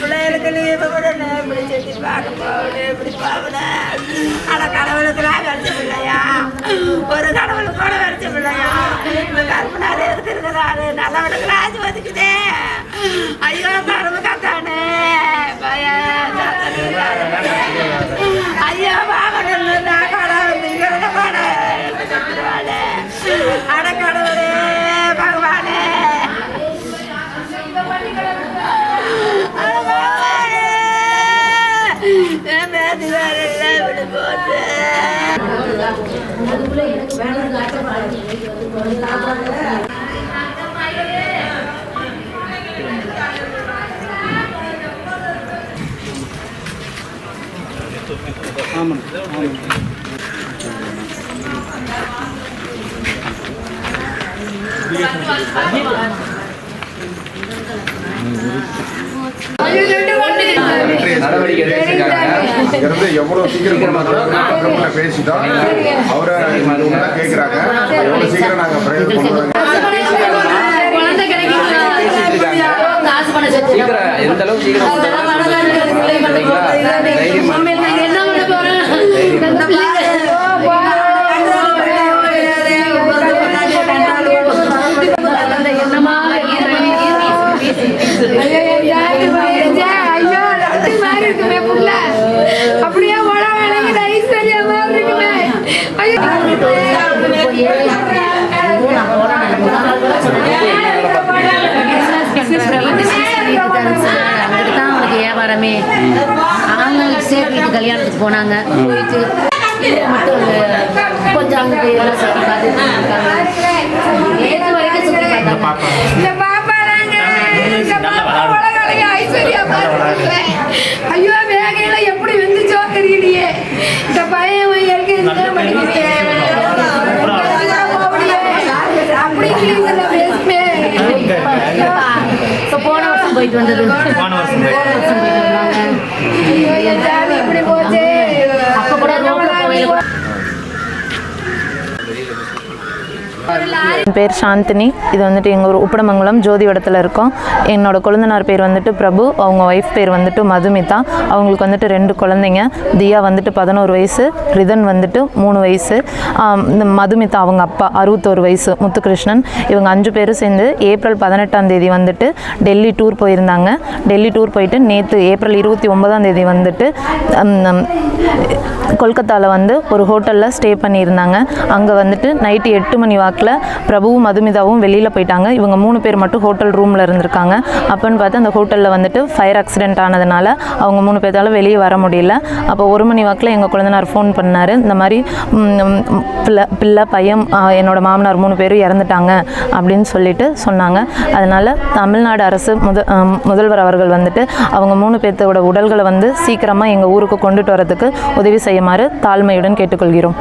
பிள்ளைகளுக்கு நீ இப்போ விடணும் இப்படி செஞ்சு ஒரு கடவுளுக்கு கூட வரைச்ச இருக்கிறாரு நல்லவனுக்கு ராஜ் ஒதுக்குதே ஐயோ தரவு கத்தானே. பயம் ஐயோ பாவனு நான் கடவுள் நீங்க பாட அட பகவானே. இல்லை நடவடிக்கை இருந்து எவ்வளவு சீக்கிரம் பேசிட்டோம் அவரை இவங்கெல்லாம் கேட்குறாங்க எவ்வளவு சீக்கிரம் நாங்கள் பிரைவேட் கொண்டு சீக்கிரம் எந்த அளவுக்கு சீக்கிரம் அவங்க சேர் வீட்டு கல்யாணத்துக்கு போனாங்க. போயிட்டு மட்டும் கொஞ்சம் அங்கே எல்லாம் சுற்றி பார்த்துட்டு இருக்காங்க. நேற்று வரைக்கும் சுற்றி பார்த்தாங்க. போயிட்டு வந்தது. போன வருஷம் போயிட்டு என் பேர் சாந்தினி. இது வந்துட்டு எங்கள் ஊர் உப்படமங்கலம் ஜோதி வடத்தில் இருக்கோம். என்னோட கொழுந்தனார் பேர் வந்துட்டு பிரபு அவங்க ஒய்ஃப் பேர் வந்துட்டு மதுமிதா. அவங்களுக்கு வந்துட்டு ரெண்டு குழந்தைங்க. தியா வந்துட்டு பதினோரு வயசு ரிதன் வந்துட்டு மூணு வயசு. இந்த மதுமிதா அவங்க அப்பா அறுபத்தோரு வயசு முத்துகிருஷ்ணன். இவங்க அஞ்சு பேரும் சேர்ந்து ஏப்ரல் பதினெட்டாம் தேதி வந்துட்டு டெல்லி டூர் போயிருந்தாங்க. டெல்லி டூர் போயிட்டு நேற்று ஏப்ரல் இருபத்தி ஒன்பதாம் தேதி வந்துட்டு கொல்கத்தாவில் வந்து ஒரு ஹோட்டலில் ஸ்டே பண்ணியிருந்தாங்க. அங்கே வந்துட்டு நைட்டு எட்டு மணி வாக்கில் பிரபுவும் மதுமிதாவும் வெளியில் போயிட்டாங்க. இவங்க மூணு பேர் மட்டும் ஹோட்டல் ரூமில் இருந்திருக்காங்க. அப்போன்னு பார்த்து அந்த ஹோட்டலில் வந்துட்டு ஃபயர் ஆக்சிடென்ட் ஆனதுனால அவங்க மூணு பேர்த்தால வெளியே வர முடியல. அப்போ ஒரு மணி வாக்கில் எங்கள் குழந்தனார் ஃபோன் பண்ணார். இந்த மாதிரி பிள்ளை பிள்ளை பையன் என்னோடய மாமனார் மூணு பேரும் இறந்துட்டாங்க அப்படின்னு சொல்லிட்டு சொன்னாங்க. அதனால் தமிழ்நாடு அரசு முத முதல்வர் அவர்கள் வந்துட்டு அவங்க மூணு பேர்த்தோட உடல்களை வந்து சீக்கிரமாக எங்கள் ஊருக்கு கொண்டுட்டு வரதுக்கு உதவி செய்யுமாறு தாழ்மையுடன் கேட்டுக்கொள்கிறோம்.